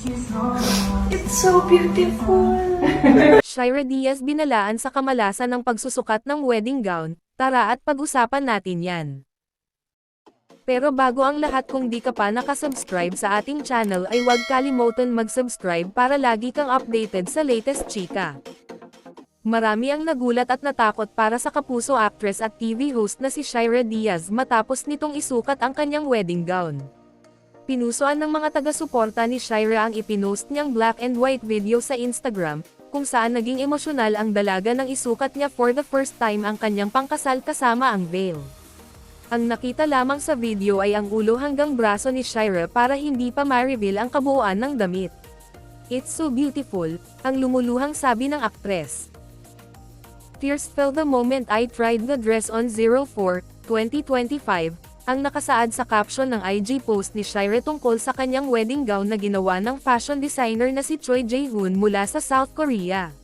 It's so beautiful. Shira Diaz binalaan sa kamalasan ng pagsusukat ng wedding gown, tara at pag-usapan natin yan. Pero bago ang lahat kung di ka pa nakasubscribe sa ating channel ay huwag kalimutan mag-subscribe para lagi kang updated sa latest chika. Marami ang nagulat at natakot para sa kapuso actress at TV host na si Shira Diaz matapos nitong isukat ang kanyang wedding gown. Pinusuan ng mga taga-suporta ni Shira ang ipinost niyang black and white video sa Instagram, kung saan naging emosyonal ang dalaga nang isukat niya for the first time ang kanyang pangkasal kasama ang veil. Ang nakita lamang sa video ay ang ulo hanggang braso ni Shira para hindi pa ma-reveal ang kabuuan ng damit. It's so beautiful, ang lumuluhang sabi ng aktres. Tears fell the moment I tried the dress on 04, 2025, ang nakasaad sa caption ng IG post ni Shira tungkol sa kanyang wedding gown na ginawa ng fashion designer na si Choi Jae-hoon mula sa South Korea.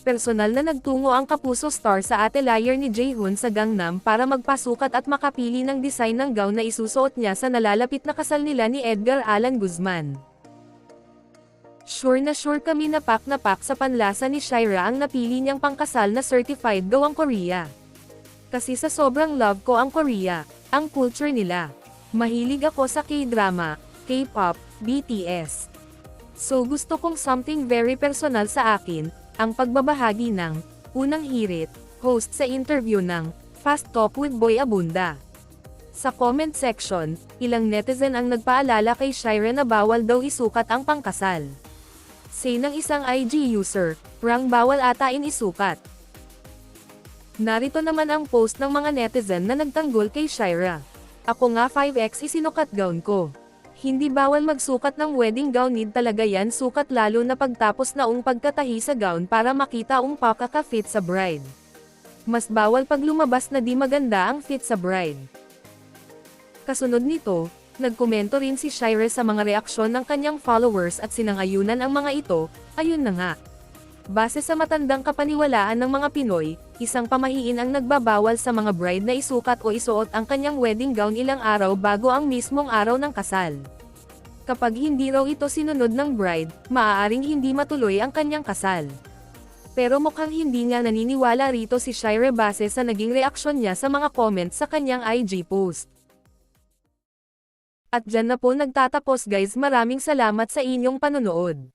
Personal na nagtungo ang kapuso star sa atelier ni Jaehoon sa Gangnam para magpasukat at makapili ng design ng gown na isusuot niya sa nalalapit na kasal nila ni Edgar Allan Guzman. Sure na sure kami na pak na pak sa panlasa ni Shira ang napili niyang pangkasal na certified gawang Korea. Kasi sa sobrang love ko ang Korea, ang culture nila. Mahilig ako sa K-drama, K-pop, BTS. So gusto kong something very personal sa akin, ang pagbabahagi ng unang hirit, host sa interview ng Fast Talk with Boy Abunda. Sa comment section, ilang netizen ang nagpaalala kay Shira na bawal daw isukat ang pangkasal. Say ng isang IG user, rang bawal atain isukat. Narito naman ang post ng mga netizen na nagtanggol kay Shira. Ako nga 5x isinukat gown ko. Hindi bawal magsukat ng wedding gown need talaga yan sukat lalo na pagtapos na ung pagkatahi sa gown para makita ung pakaka-fit sa bride. Mas bawal pag lumabas na di maganda ang fit sa bride. Kasunod nito, nagkomento rin si Shira sa mga reaksyon ng kanyang followers at sinangayunan ang mga ito, ayun na nga. Base sa matandang kapaniwalaan ng mga Pinoy, isang pamahiin ang nagbabawal sa mga bride na isukat o isuot ang kanyang wedding gown ilang araw bago ang mismong araw ng kasal. Kapag hindi raw ito sinunod ng bride, maaaring hindi matuloy ang kanyang kasal. Pero mukhang hindi nga naniniwala rito si Shira base sa naging reaksyon niya sa mga comments sa kanyang IG post. At dyan na po nagtatapos guys maraming salamat sa inyong panonood.